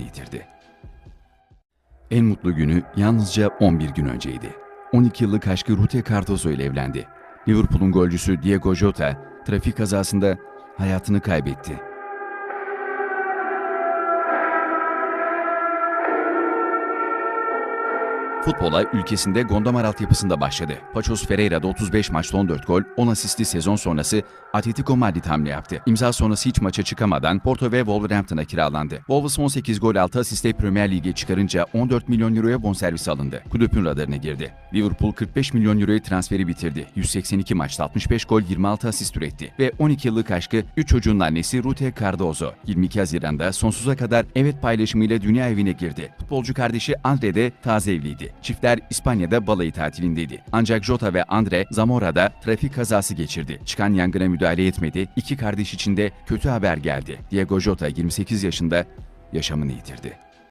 yitirdi. En mutlu günü yalnızca 11 gün önceydi. 12 yıllık aşkı Rute Cardozo ile evlendi. Liverpool'un golcüsü Diego Jota trafik kazasında hayatını kaybetti. Futbola ülkesinde Gondomar altyapısında başladı. Paços Ferreira'da 35 maçta 14 gol, 10 asistli sezon sonrası Atletico Madrid hamle yaptı. İmza sonrası hiç maça çıkamadan Porto ve Wolverhampton'a kiralandı. Wolves 18 gol 6 asistle Premier Lig'e çıkarınca 14 milyon euroya bonservis alındı. Kulübün radarına girdi. Liverpool 45 milyon euroya transferi bitirdi. 182 maçta 65 gol 26 asist üretti. Ve 12 yıllık aşkı 3 çocuğun annesi Rute Cardozo. 22 Haziran'da sonsuza kadar evet paylaşımıyla dünya evine girdi. Futbolcu kardeşi Andre de taze evliydi. Çiftler İspanya'da balayı tatilindeydi. Ancak Jota ve Andre Zamora'da trafik kazası geçirdi. Çıkan yangına müdahale etmedi. İki kardeş için de kötü haber geldi. Diego Jota 28 yaşında yaşamını yitirdi.